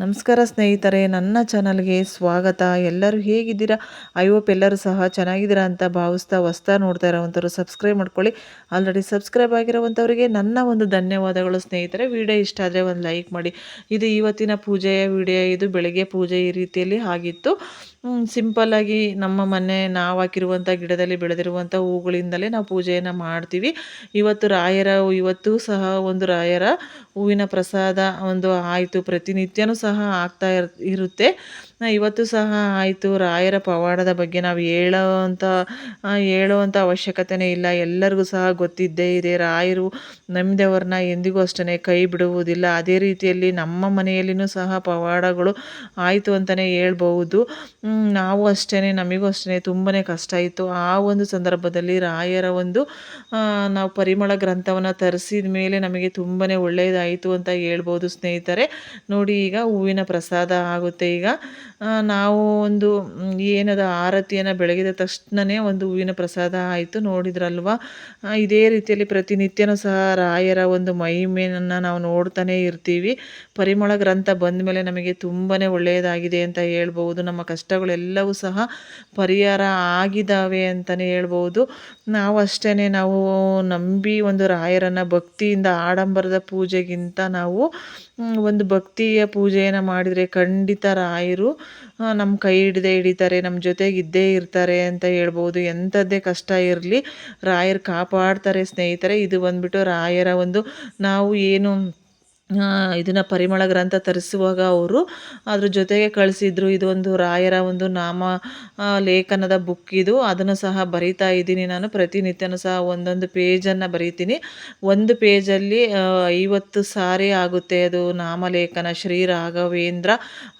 ನಮಸ್ಕಾರ ಸ್ನೇಹಿತರೆ, ನನ್ನ ಚಾನಲ್ಗೆ ಸ್ವಾಗತ. ಎಲ್ಲರೂ ಹೇಗಿದ್ದೀರಾ? ಐ ಹೋಪ್ ಎಲ್ಲರೂ ಸಹ ಚೆನ್ನಾಗಿದ್ದೀರಾ ಅಂತ ಭಾವಿಸ್ತಾ ಹೊಸ್ತಾ ನೋಡ್ತಾ ಇರೋವಂಥವ್ರು ಸಬ್ಸ್ಕ್ರೈಬ್ ಮಾಡ್ಕೊಳ್ಳಿ. ಆಲ್ರೆಡಿ ಸಬ್ಸ್ಕ್ರೈಬ್ ಆಗಿರೋವಂಥವ್ರಿಗೆ ನನ್ನ ಒಂದು ಧನ್ಯವಾದಗಳು ಸ್ನೇಹಿತರೆ. ವಿಡಿಯೋ ಇಷ್ಟ ಆದರೆ ಒಂದು ಲೈಕ್ ಮಾಡಿ. ಇದು ಇವತ್ತಿನ ಪೂಜೆಯ ವಿಡಿಯೋ. ಇದು ಬೆಳಗ್ಗೆ ಪೂಜೆ ಈ ರೀತಿಯಲ್ಲಿ ಆಗಿತ್ತು. ಸಿಂಪಲ್ಲಾಗಿ ನಮ್ಮ ಮನೆ ನಾವು ಹಾಕಿರುವಂಥ ಗಿಡದಲ್ಲಿ ಬೆಳೆದಿರುವಂಥ ಹೂಗಳಿಂದಲೇ ನಾವು ಪೂಜೆಯನ್ನು ಮಾಡ್ತೀವಿ. ಇವತ್ತು ರಾಯರ ಇವತ್ತು ಸಹ ಒಂದು ರಾಯರ ಹೂವಿನ ಪ್ರಸಾದ ಒಂದು ಆಯಿತು. ಪ್ರತಿನಿತ್ಯನೂ ಸಹ ಆಗ್ತಾ ಇರುತ್ತೆ. ಇವತ್ತು ಸಹ ಆಯಿತು ರಾಯರ ಪವಾಡದ ಬಗ್ಗೆ ನಾವು ಹೇಳೋವಂಥ ಹೇಳುವಂಥ ಅವಶ್ಯಕತೆನೇ ಇಲ್ಲ. ಎಲ್ಲರಿಗೂ ಸಹ ಗೊತ್ತಿದ್ದೇ ಇದೆ. ರಾಯರು ನಂಬಿದವ್ರನ್ನ ಎಂದಿಗೂ ಅಷ್ಟೇ ಕೈ ಬಿಡುವುದಿಲ್ಲ. ಅದೇ ರೀತಿಯಲ್ಲಿ ನಮ್ಮ ಮನೆಯಲ್ಲಿಯೂ ಸಹ ಪವಾಡಗಳು ಆಯಿತು ಅಂತಲೇ ಹೇಳ್ಬಹುದು. ನಾವು ಅಷ್ಟೇ ನಮಗೂ ಅಷ್ಟೇ ತುಂಬಾ ಕಷ್ಟ ಇತ್ತು. ಆ ಒಂದು ಸಂದರ್ಭದಲ್ಲಿ ರಾಯರ ಒಂದು ನಾವು ಪರಿಮಳ ಗ್ರಂಥವನ್ನು ತರಿಸಿದ ಮೇಲೆ ನಮಗೆ ತುಂಬಾ ಒಳ್ಳೆಯದಾಯಿತು ಅಂತ ಹೇಳ್ಬೋದು ಸ್ನೇಹಿತರೆ. ನೋಡಿ, ಈಗ ಹೂವಿನ ಪ್ರಸಾದ ಆಗುತ್ತೆ ಈಗ. ನಾವು ಒಂದು ಏನದ ಆರತಿಯನ್ನು ಬೆಳಗಿದ ತಕ್ಷಣನೇ ಒಂದು ಹೂವಿನ ಪ್ರಸಾದ ಆಯಿತು ನೋಡಿದ್ರಲ್ವ? ಇದೇ ರೀತಿಯಲ್ಲಿ ಪ್ರತಿನಿತ್ಯನೂ ಸಹ ರಾಯರ ಒಂದು ಮಹಿಮೆಯನ್ನು ನಾವು ನೋಡ್ತಾನೆ ಇರ್ತೀವಿ. ಪರಿಮಳ ಗ್ರಂಥ ಬಂದ ಮೇಲೆ ನಮಗೆ ತುಂಬಾ ಒಳ್ಳೆಯದಾಗಿದೆ ಅಂತ ಹೇಳ್ಬೋದು ನಮ್ಮ ಕಷ್ಟಗಳೆಲ್ಲವೂ ಸಹ ಪರಿಹಾರ ಆಗಿದ್ದಾವೆ ಅಂತಲೇ ಹೇಳ್ಬೋದು ನಾವು ಅಷ್ಟೇ ನಾವು ನಂಬಿ ಒಂದು ರಾಯರನ್ನು ಭಕ್ತಿಯಿಂದ ಆಡಂಬರದ ಪೂಜೆಗಿಂತ ನಾವು ಒಂದು ಭಕ್ತಿಯ ಪೂಜೆಯನ್ನು ಮಾಡಿದರೆ ಖಂಡಿತ ರಾಯರು ನಮ್ಮ ಕೈ ಹಿಡ್ದೇ ಹಿಡಿತಾರೆ ನಮ್ಮ ಜೊತೆಗೆ ಇದ್ದೇ ಇರ್ತಾರೆ ಅಂತ ಹೇಳ್ಬೋದು. ಎಂಥದ್ದೇ ಕಷ್ಟ ಇರಲಿ, ರಾಯರು ಕಾಪಾಡ್ತಾರೆ ಸ್ನೇಹಿತರೆ. ಇದು ಬಂದ್ಬಿಟ್ಟು ರಾಯರ ಒಂದು ನಾವು ಏನು ಇದನ್ನು ಪರಿಮಳ ಗ್ರಂಥ ತರಿಸುವಾಗ ಅವರು ಅದ್ರ ಜೊತೆಗೆ ಕಳಿಸಿದ್ರು. ಇದೊಂದು ರಾಯರ ಒಂದು ನಾಮ ಲೇಖನದ ಬುಕ್ ಇದು. ಅದನ್ನು ಸಹ ಬರಿತಾ ಇದ್ದೀನಿ ನಾನು. ಪ್ರತಿನಿತ್ಯನೂ ಸಹ ಒಂದೊಂದು ಪೇಜನ್ನು ಬರೀತೀನಿ. ಒಂದು ಪೇಜಲ್ಲಿ ಐವತ್ತು ಸಾರಿ ಆಗುತ್ತೆ ಅದು ನಾಮಲೇಖನ. ಶ್ರೀ ರಾಘವೇಂದ್ರ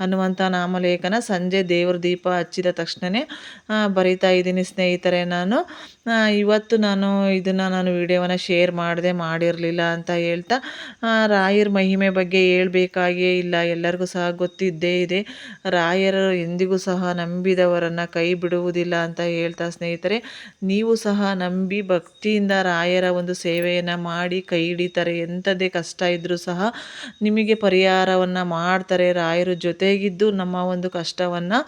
ಅನ್ನುವಂಥ ನಾಮಲೇಖನ. ಸಂಜೆ ದೇವ್ರ ದೀಪ ಹಚ್ಚಿದ ತಕ್ಷಣವೇ ಬರಿತಾ ಇದ್ದೀನಿ ಸ್ನೇಹಿತರೆ ನಾನು. ಇವತ್ತು ನಾನು ಇದನ್ನು ನಾನು ವಿಡಿಯೋವನ್ನು ಶೇರ್ ಮಾಡದೆ ಮಾಡಿರಲಿಲ್ಲ ಅಂತ ಹೇಳ್ತಾ ರಾಯರ ಮಹಿಮೆ ಬಗ್ಗೆ ಹೇಳ್ಬೇಕಾಗಿಯೇ ಇಲ್ಲ. ಎಲ್ಲರಿಗೂ ಸಹ ಗೊತ್ತಿದ್ದೇ ಇದೆ. ರಾಯರು ಎಂದಿಗೂ ಸಹ ನಂಬಿದವರನ್ನು ಕೈ ಬಿಡುವುದಿಲ್ಲ ಅಂತ ಹೇಳ್ತಾ ಸ್ನೇಹಿತರೆ, ನೀವು ಸಹ ನಂಬಿ ಭಕ್ತಿಯಿಂದ ರಾಯರ ಒಂದು ಸೇವೆಯನ್ನು ಮಾಡಿ ಕೈ ಹಿಡಿತಾರೆ. ಎಂಥದ್ದೇ ಕಷ್ಟ ಇದ್ದರೂ ಸಹ ನಿಮಗೆ ಪರಿಹಾರವನ್ನು ಮಾಡ್ತಾರೆ. ರಾಯರು ಜೊತೆಗಿದ್ದು ನಮ್ಮ ಒಂದು ಕಷ್ಟವನ್ನು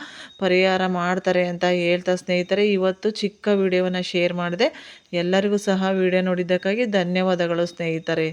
ಪರಿಹಾರ ಮಾಡ್ತಾರೆ ಅಂತ ಹೇಳ್ತಾ ಸ್ನೇಹಿತರೆ, ಇವತ್ತು ಚಿಕ್ಕ ವಿಡಿಯೋವನ್ನು ಶೇರ್ ಮಾಡಿದೆ. ಎಲ್ಲರಿಗೂ ಸಹ ವಿಡಿಯೋ ನೋಡಿದ್ದಕ್ಕಾಗಿ ಧನ್ಯವಾದಗಳು ಸ್ನೇಹಿತರೆ.